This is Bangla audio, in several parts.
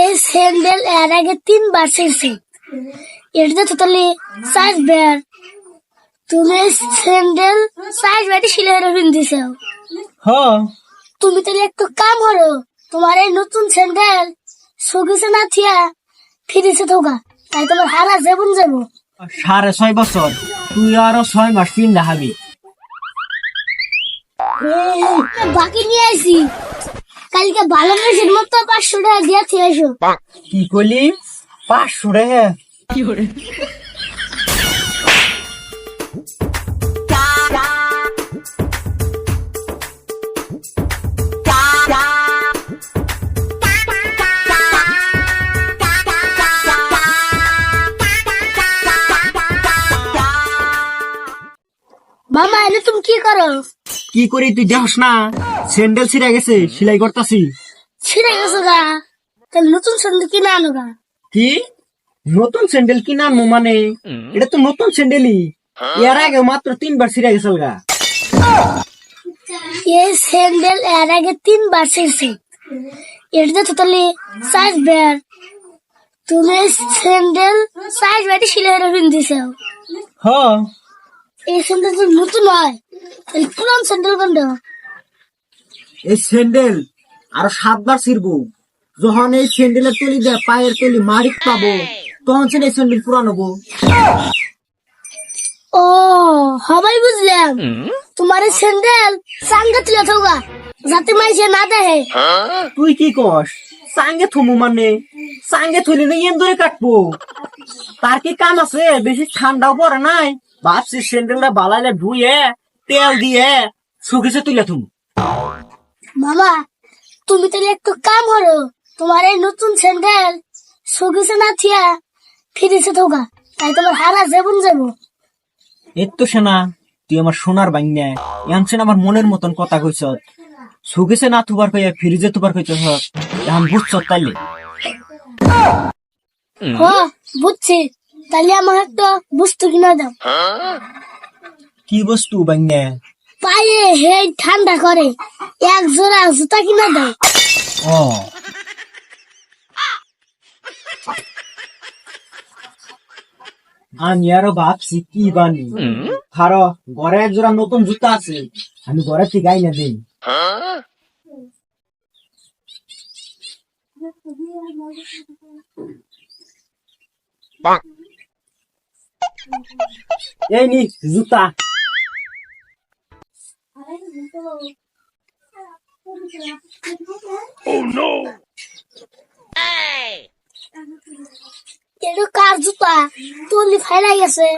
এই স্যান্ডেল এর আগে তিনবার ছিঁড়ছে। এটা তো তাহলে সাইজ বের তুমি স্যান্ডেল সাইজ বেটে শিলে দিছে হ তুমি তাহলে একটু কাম করো। তোমার এই নতুন স্যান্ডেল সগিছে না থিয়া ফিরেছে তোগা তাই তোমার হারা যাবন যাব। সাড়ে ছয় বছর। তুই আরও ছয় মাস পিন দেখাবি বাকি নিয়ে আসি কালকে ভালো মেশিন মতো পাঁচশো টাকা দিয়ে থিয়ে আসো কি করলি? পাঁচশো রে মামা এনে তুমি কি করো? কি করি তুই দেখস না? স্যান্ডেল ছিঁড়ে গেছে সেলাই করতাছি। ছিঁড়ে গেছে গা। তাহলে নতুন স্যান্ডেল কিনে আনো গা। কি? নতুন স্যান্ডেল কিনা আনব মানে? এটা তো নতুন স্যান্ডেলই এর আগে মাত্র তিনবার ছিঁড়ে গেছে গা। এই স্যান্ডেল এর আগে তিনবার ছিঁড়ছে। এটা তো তাহলে সাইজ বের তুমি স্যান্ডেল সাইজ বেটে শিলে দিছে হ এই স্যান্ডেল তো নতুন হয় তাহলে পুরান স্যান্ডেল কোনটা? এই স্যান্ডেল আরও সাতবার ছিড়বো। যখন এই স্যান্ডেলের তলি দেয় পায়ের তলি মারিক পাবো তখন সে এই স্যান্ডেল পুরান হব। ও হবাই বুঝলাম। তোমার এই স্যান্ডেল সাঙ্গে তুলে থাকা যাতে মাইছে না দেখে। তুই কি কস? সাঙ্গে থমু মানে? সাঙ্গে থইলে না ইয়েন ধরে কাটবো। তার কি কাম আছে? বেশি ঠান্ডাও পড়ে নাই? ভাবছি স্যান্ডেলটা বালাইলে ধুয়ে তেল দিয়ে শুকিছে তুলে থুম। মামা তুমি তাহলে একটু কাম করো। তোমার এই নতুন স্যান্ডেল সগিছে না থিয়া ফিরেছে থাকা তাই তোমার হারা যাবন যাব। এর তো সেনা তুই আমার সোনার বাইনা এমছেন আমার মনের মতন কথা কইছ। শুকিছে না তুবার কইয়া ফ্রিজে তুবার কইছ এখন বুঝছ তাইলে। হ বুঝছি। তাহলে আমার একটা বস্তু কিনা দাও। কি বস্তু বাইনা পায়ে হে ঠান্ডা করে এক জোড়া জুতা কিনা দাও। ও। আমি আরও ভাবছি কি বানি? খারো ঘরে এক জোড়া নতুন জুতা আছে আমি ঘরে থেকে আইনা দিই? এই নি জুতা এটা কার জুতা তুলি ফাইলাই গেছে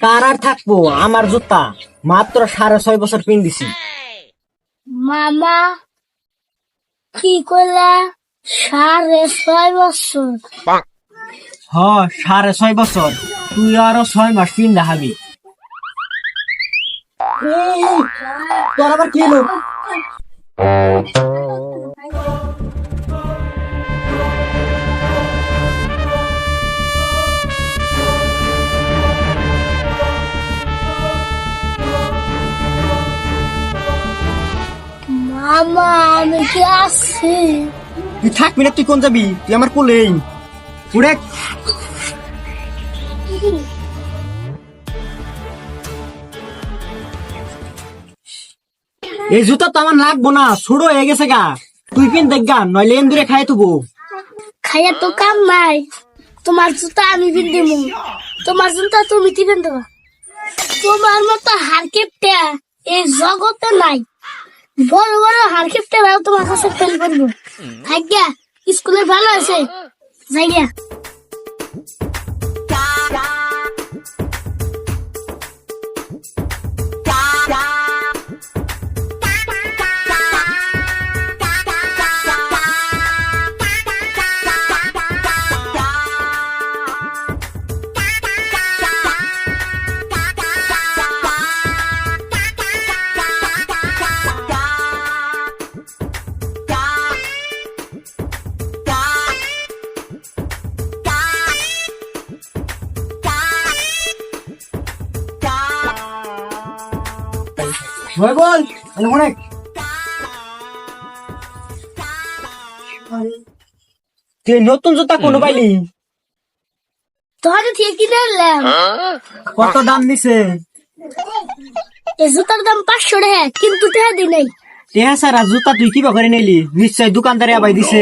কার আর থাকব? আমার জুতা। মাত্র সাড়ে ছয় বছর পিন দিছি। মামা কি করলা? সাড়ে ছয় বছর। হ সাড়ে ছয় বছর। তুই আরও ছয় মাস পিন দেখাবি তোর আবার কি হলো? মামা আমি কি আসছি তুই থাকবি না তুই কোন যাবি? তুই আমার কোলেই। উড়ে। এই জুতা তো আমার লাগবো না ছোড়ো হয়ে গেছে গা। তুই পিন দেখ গা, নইলে এন্দুরে খাই তুবো খাইয়া তো কাম নাই। তোমার জুতা আমি পিন্দিম তোমার জুতা তুমি দিবেন দেবো? তোমার মতো হারকেপটা এই জগতে নাই। বড় বড় হারকেপটা তোমার কাছে ফেল করব। ভাগ্যা, স্কুলে ভালো আছে। যাইয়া ভয় বল অনেক। তুই নতুন জুতা কোনো পাইলি? তোর থেকে কিনে আনলাম কত দাম নিছে এই জুতার দাম পাঁচশো টাকা কিন্তু টাকা দিই নাই। টেহা সারা জুতা তুই কিবা করে নিলি? নিশ্চয় দোকানদারে আবাই দিছে।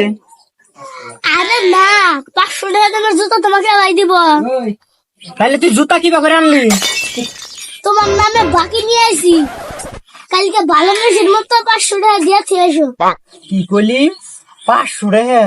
আরে না পাঁচশো টাকা দামের জুতা তোমাকে আলাই দিব। তাহলে তুই জুতা কিবা করে আনলি? তোমার নামে বাকি নিয়ে আসি কালকে ভালো মেশিন মতো পাঁচশো টাকা দিয়ে এসো কি করলি পাঁচশো টাকা?